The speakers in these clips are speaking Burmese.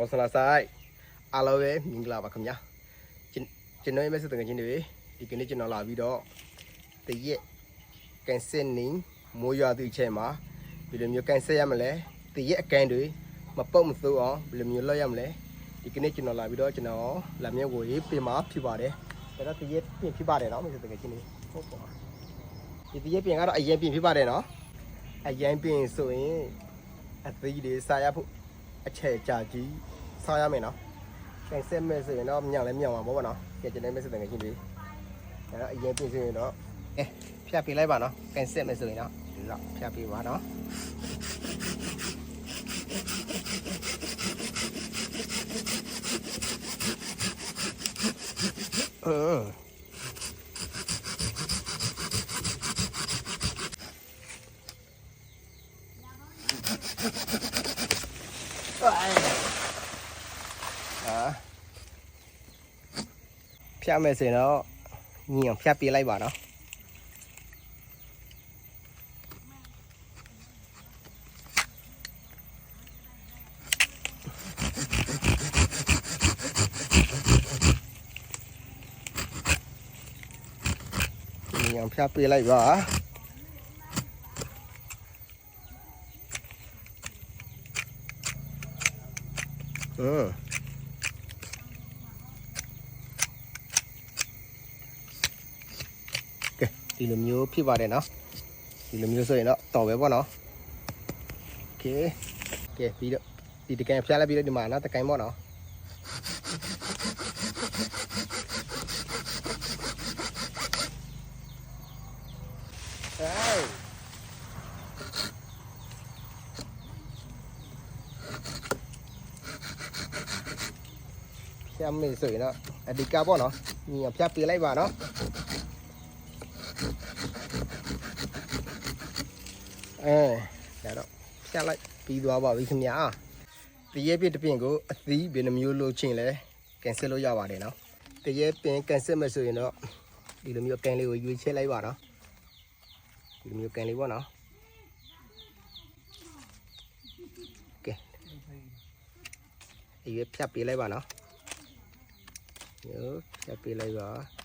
ပေါ်ဆလာဆိုင်အားလုံးပဲမင်္ဂလာပါခင်ဗျာကျွန်ကျွန်တော်ရဲ့မက်ဆေ့တကယ်ချင်းတွေဒီကနေ့ကျွန်တော်လာပြီးတော့တရက်ကန်ဆယ်နင်းမိုးရွာသူအချိန်မှာဘယ်လိုမျိုးကန်ဆယ်ရမလဲတရက်အကန်တွေမပုတ်မသိုးအောင်ဘယ်လိုမျိုးလုပ်ရမလဲဒီကနေ့ကျွန်တော်လာပြီးတော့ကျွန်တော်လာမြဲကိုရေးပြင်มาဖြစ်ပါတယ်ဒါတော့တရက်ပြင်ဖြစ်ပါတယ်နော်မက်ဆေ့တကယ်ချင်းတွေဟုတ်ပါဒီတရက်ပြင်ကတော့အရင်ပြင်ဖြစ်ပါတယ်နော်အရင်ပြင်ဆိုရင်အသီးတွေစားရဖို့ အချက်ကြာကြီးဆောင်းရမယ်နော်ကင်ဆက်မဲ့ဆိုရင်တော့မြောင်လဲမြောင်ပါဘောပါနော်ကဲကျွန်တော်မဲ့ဆက်တယ်ငယ်ချင်းလေးအဲ့တော့အရင်ပြင်ဆိုရင်တော့အဲဖြတ်ပေးလိုက်ပါနော်ကင်ဆက်မဲ့ဆိုရင်တော့ဒီလောက်ဖြတ်ပေးပါနော်အင်းဟာ ဖြတ်မဲ့ဆိုရင်တော့ညီအောင်ဖြတ်ပေးလိုက်ပါနော်ညီအောင်ဖြတ်ပေးလိုက်ပါอืม ဒီလိုမျိုးဖြစ်ပါတယ်နော်ဒီလိုမျိုးဆိုရင်တော့တော်ပဲပေါ့နော်โอเคကဲပြီးတော့ဒီတကန်ဖျားလိုက်ပြီးတော့ဒီမှာနော်တကန်ပေါ့နော်ဟေးဖျားမေးဆိုရင်တော့အဒီကပေါ့နော်ညီအောင်ဖျားပေးလိုက်ပါနော် အဲဒါတော့ဖြတ်လိုက်ပြီးသွားပါပြီခင်ဗျာတရေပြစ်တစ်ပင်ကိုအသီးဘယ်နှမျိုးလို့ချင်းလဲကန်ဆယ်လို့ရပါတယ်နော်တရေပင်ကန်ဆယ်မယ်ဆိုရင်တော့ဒီလိုမျိုးကန်လေးကိုရွေးချယ်လိုက်ပါနော်ဒီလိုမျိုးကန်လေးပေါ့နော်ကဲအရွေးဖြတ်ပေးလိုက်ပါနော်ညဖြတ်ပေးလိုက်ပါ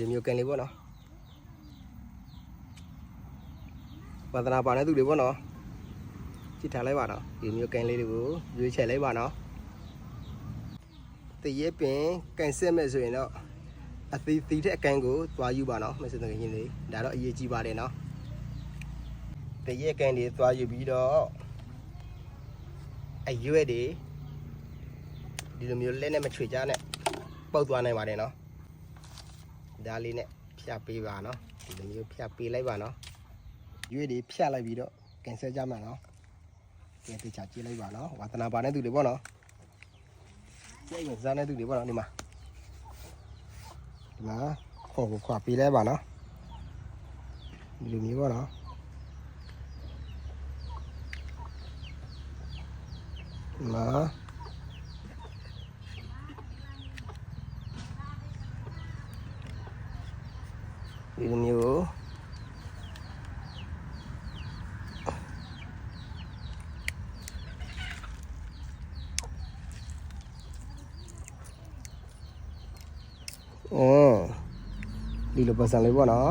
လိုမျိုးကန်လေးပေါ့နော်ဝါသနာပါတဲ့သူတွေပေါ့နော်ကြည့်ထားလိုက်ပါနော်ဒီလိုမျိုးကန်လေးတွေကိုရွေးချယ်လိုက်ပါနော်တရေပင်ကန်ဆက်မဲ့ဆိုရင်တော့အသီးသီးတဲ့အကန်ကိုသွားယူပါနော်မစတဲ့ခင်လေးဒါတော့အရေးကြီးပါတယ်နော်တရေကန်တွေသွားယူပြီးတော့အရွက်တွေဒီလိုမျိုးလက်နဲ့မချွေကြနဲ့ပုတ်သွားနိုင်ပါတယ်နော် ဒါလေးနဲ့ဖြတ်ပေးပါနော်ဒီလိုမျိုးဖြတ်ပေးလိုက်ပါနော်ရွေးတွေဖြတ်လိုက်ပြီးတော့ကင်ဆယ်ကြမှာနော်ကဲတေချာကြည့်လိုက်ပါနော်ဝါသနာပါတဲ့သူတွေပေါ့နော်ကြည့်ရင်ဇာတဲ့သူတွေပေါ့နော်ဒီမှာဒီမှာခေါ်ကိုခွာပေးလိုက်ပါနော်ဒီလိုမျိုးပေါ့နော်ဒီမှာ ဒီလိုမျိုးအင်းဒီလိုပတ်စံလေးပေါ့နော်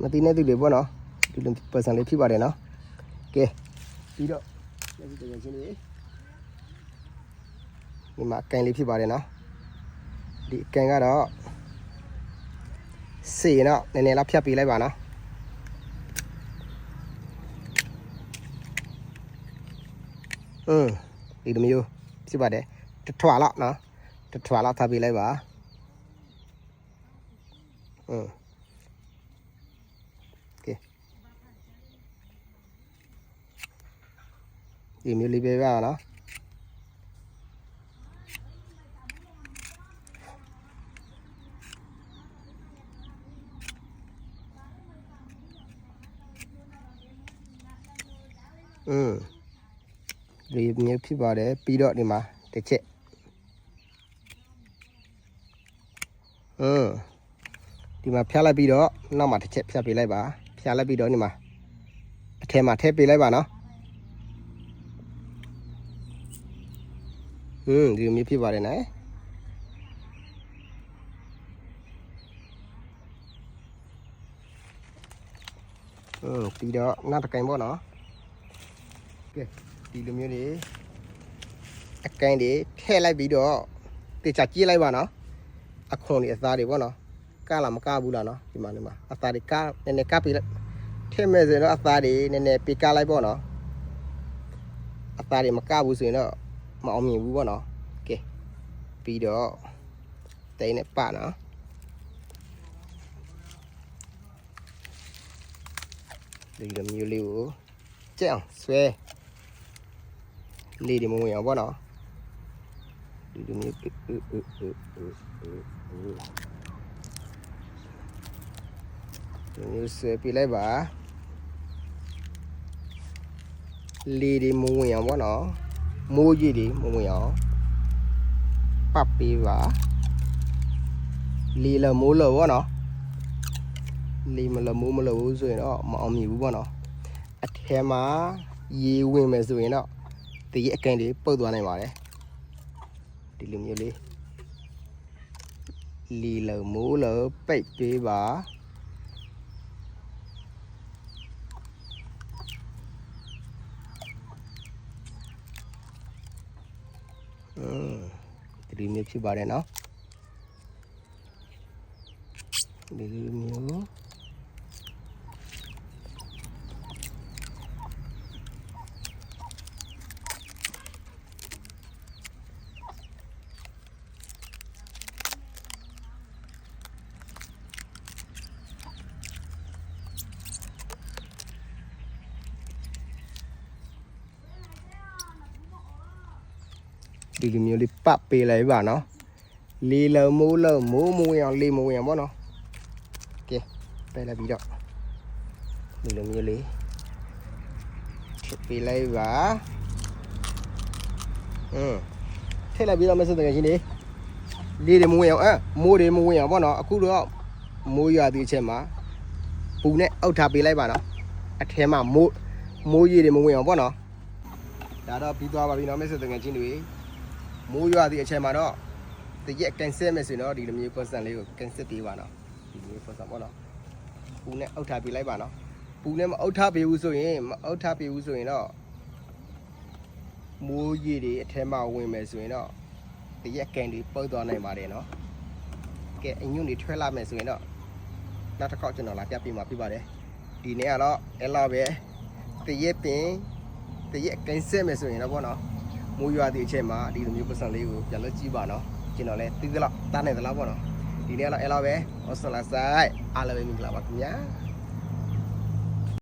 မတိနဲ့သူတွေပေါ့နော်ဒီလိုပတ်စံလေးဖြစ်ပါတယ်နော်ကဲပြီးတော့လက်ရှိတကယ်ချင်းလေး ဒီမှာကန်လေးဖြစ်ပါတယ်နော်ဒီကန်ကတော့စေနော်နည်းနည်းလောက်ဖြတ်ပေးလိုက်ပါနော်အင်းဒီလိုမျိုးဖြစ်ပါတယ်တထွာလောက်နော်တထွာလောက်ထားပေးလိုက်ပါအင်းကဲဒီမျိုးလေးပဲပါနော် อืมဒီမျိုးဖြစ်ပါတယ်ပြီးတော့ဒီမှာတစ်ချက်อืมဒီမှာဖျားလိုက်ပြီးတော့နောက်မှာတစ်ချက်ဖျက်ပေးလိုက်ပါဖျားလိုက်ပြီးတော့ဒီမှာအထဲမှာထည့်ပေးလိုက်ပါနော်อืมဒီမျိုးဖြစ်ပါတယ်နော်อืมပြီးတော့နောက်တစ်ကင်ပေါ့နော် ကဲဒီလိုမျိုးတွေအကန်းတွေထည့်လိုက်ပြီးတော့တေချာကြည့်လိုက်ပါနော်အခွန်တွေအသားတွေပေါ့နော်ကလာမကဘူးလားနော်ဒီမှာဒီမှာအသားတွေကနည်းနည်းကပေးလိုက်ထည့်မဲ့ဆိုရင်တော့အသားတွေနည်းနည်းပေးကလိုက်ပေါ့နော်အသားတွေမကဘူးဆိုရင်တော့မအောင်မြင်ဘူးပေါ့နော်ကဲပြီးတော့တိန်နဲ့ပနော်ဒီလိုမျိုးလေးကိုကြက်အောင်ဆွဲ လေးတွေမဝင်အောင်ပေါ့နော်ဒီလိုမျိုးအအအအအဒီမျိုးဆွဲပြလိုက်ပါလေးတွေမဝင်အောင်ပေါ့နော်မိုးကြီးတွေမဝင်အောင်ပတ်ပေးပါလေးလမိုးလပေါ့နော်လေးမလမိုးမလဘူးဆိုရင်တော့မအောင်မြင်ဘူးပေါ့နော်အထဲမှာရေဝင်မယ်ဆိုရင်တော့ တကြီးအကန်တွေပုတ်သွားနိုင်ပါတယ်ဒီလိုမျိုးလေးလီလုံမိုးလုံပိတ်ပေးပါอืมဒီလိုမျိုးဖြစ်ပါတယ်နော်ဒီလိုမျိုး ဒီလိုမျိုးလေးပတ်ပေးလိုက်ပါနော်လေးလုံးမိုးလုံးမိုးမဝင်အောင်လေးမဝင်အောင်ပေါ့နော်ကဲပယ်လိုက်ပြီးတော့ဒီလိုမျိုးလေးချက်ပေးလိုက်ပါอืมထည့်လိုက်ပြီးတော့မစတဲ့ချင်းလေးလေးတွေမဝင်အောင်အဲမိုးတွေမဝင်အောင်ပေါ့နော်အခုတော့မိုးရွာသည့်အချိန်မှာပူနဲ့အုတ်ထားပေးလိုက်ပါနော်အထဲမှာမိုးမိုးရေတွေမဝင်အောင်ပေါ့နော်ဒါတော့ပြီးသွားပါပြီနော်မစတဲ့ချင်းတွေ မိုးရွာသည့်အချိန်မှာတော့တရက်ကန်ဆယ်မယ်ဆိုရင်တော့ဒီလိုမျိုး consent လေးကိုကန်ဆယ်ပေးပါနော်ဒီလိုမျိုး consent ပေါ့နော်ပူနဲ့အုတ်ထားပေးလိုက်ပါနော်ပူနဲ့မအုတ်ထားပေးဘူးဆိုရင်မအုတ်ထားပေးဘူးဆိုရင်တော့မိုးရေတွေအထဲမှာဝင်မယ်ဆိုရင်တော့တရက်ကန်တွေပုတ်သွားနိုင်ပါတယ်နော်ကဲအညွန့်တွေထွက်လာမယ်ဆိုရင်တော့နောက်တစ်ခေါက်ကျွန်တော်လာပြပေးမှာပြပါတယ်ဒီနေ့ကတော့အဲ့လောက်ပဲတရက်ပင်တရက်ကန်ဆယ်မယ်ဆိုရင်တော့ပေါ့နော် မိုးရွာသည့်အချိန်မှာဒီလိုမျိုးပတ်စံလေးကိုပြန်လို့ကြည့်ပါနော်ကျွန်တော်လည်းသိသလောက်တားနေသလားပေါ့နော်ဒီနေ့ကတော့အဲ့လိုပဲဟောဆလာဆိုင်အားလုံးပဲမင်္ဂလာပါခင်ဗျာ